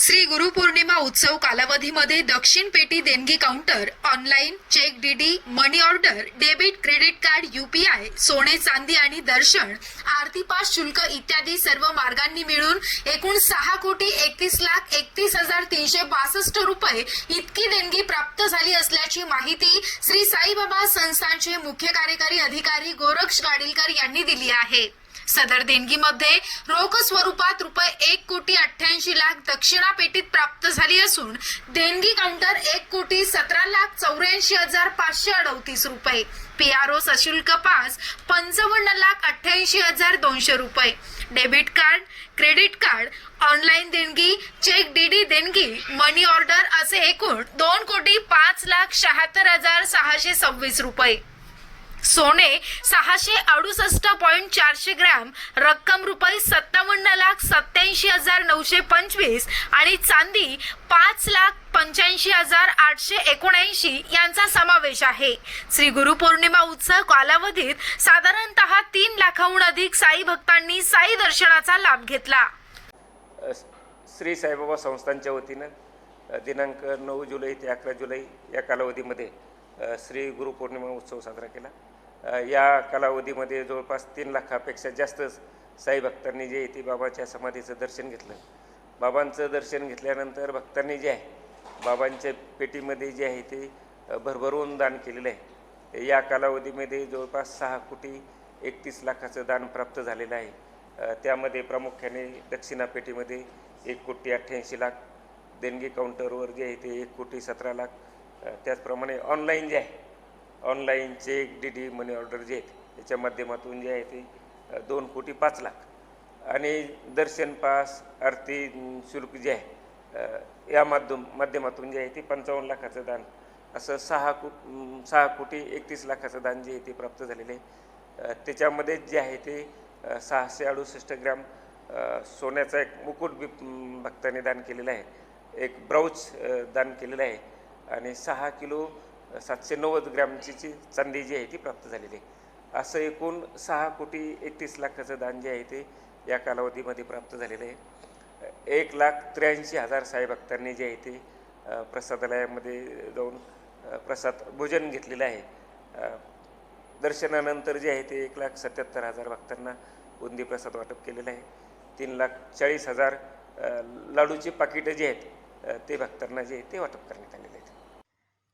श्री गुरुपौर्णिमा उत्सव कालावधीमध्ये दक्षिण पेटी देणगी counter online cheque DD money order debit credit card UPI सोने चांदी आणि दर्शन आरती पास शुल्क इत्यादी सर्व मार्गांनी मिळून एकूण सहा कोटी एकतीस लाख एकतीस हजार तीनशे बासष्ट रुपये इतकी देणगी प्राप्त झाली असल्याची माहिती श्री साईबाबा संस्थानचे मुख्य कार्यकारी अधिकारी गोरक्ष गाडीलकर यांनी दिली आहे. सदर देणगीमध्ये रोख स्वरूपात रुपये एक कोटी अठ्ठ्याऐंशी लाख दक्षिणा पेटीत प्राप्त झाली असून देणगी काउंटर एक कोटी सतरा लाख चौऱ्याऐंशी हजार पाचशे अडतीस रुपये. पीआरओ सशुल्क पास पंचावन्न लाख अठ्ठ्याऐंशी हजार दोनशे रुपये. Debit card credit card online देणगी चेक डीडी देणगी मनी ऑर्डर असे एकूण दोन कोटी पाच लाख शहात्तर हजार सहाशे सव्वीस रुपये. सोने सहाशे अडुसष्ट पॉईंट चारशे ग्रॅम रक्कम रुपये सत्तावन्न लाख सत्याऐंशी हजार नऊशे पंचवीस आणि चांदी पाच लाख पंच्याऐंशी हजार आठशे एकोणऐंशी यांचा समावेश आहे. श्री गुरुपौर्णिमा उत्सव कालावधीत साधारणतः तीन लाखाहून अधिक साई भक्तांनी साई दर्शनाचा लाभ घेतला. श्री साईबाबा संस्थांच्या वतीनं दिनांक नऊ जुलै ते अकरा जुलै या कालावधीमध्ये श्री गुरुपौर्णिमा उत्सव साजरा केला. या कालावधीमध्ये जवळपास तीन लाखापेक्षा जास्त साई भक्तांनी जे आहे ते बाबाच्या समाधीचं दर्शन घेतलं. बाबांचं दर्शन घेतल्यानंतर भक्तांनी जे आहे बाबांच्या पेटीमध्ये जे आहे ते भरभरून दान केलेलं आहे. या कालावधीमध्ये जवळपास सहा कोटी एकतीस लाखाचं दान प्राप्त झालेलं आहे. त्यामध्ये प्रामुख्याने दक्षिणा पेटीमध्ये एक कोटी अठ्ठ्याऐंशी लाख देणगी काउंटरवर जे आहे ते एक कोटी सतरा लाख त्याचप्रमाणे ऑनलाईन जे आहे online cheque D D money order जे आहेत याच्या माध्यमातून जे आहे ते दोन कोटी पाच लाख. आणि दर्शन पास आरती शुल्क जे आहे या माध्यम माध्यमातून जे आहे ते पंचावन्न लाखाचं दान असं सहा को सहा कोटी एकतीस लाखाचं दान जे आहे ते प्राप्त झालेलं आहे. त्याच्यामध्ये जे आहे ते सहाशे अडुसष्ट ग्रॅम सोन्याचा एक मुकुट बी भक्ताने दान केलेला आहे. एक ब्राऊच दान केलेलं आहे. आणि सहा किलो सातशे नव्वद ग्रॅमची जी चांदी जी आहे ती प्राप्त झालेली आहे. असं एकूण सहा कोटी एकतीस लाखाचं दान जे आहे ते या कालावधीमध्ये प्राप्त झालेलं आहे. एक लाख त्र्याऐंशी हजार साई भक्तांनी जे आहे ते प्रसादालयामध्ये जाऊन प्रसाद भोजन घेतलेलं आहे. दर्शनानंतर जे आहे ते एक लाख सत्याहत्तर हजार भक्तांना बुंदी प्रसाद वाटप केलेलं आहे. तीन लाख चाळीस हजार लाडूची पाकिटं जी आहेत ते भक्तांना जे आहे ते वाटप करण्यात आलेले आहे.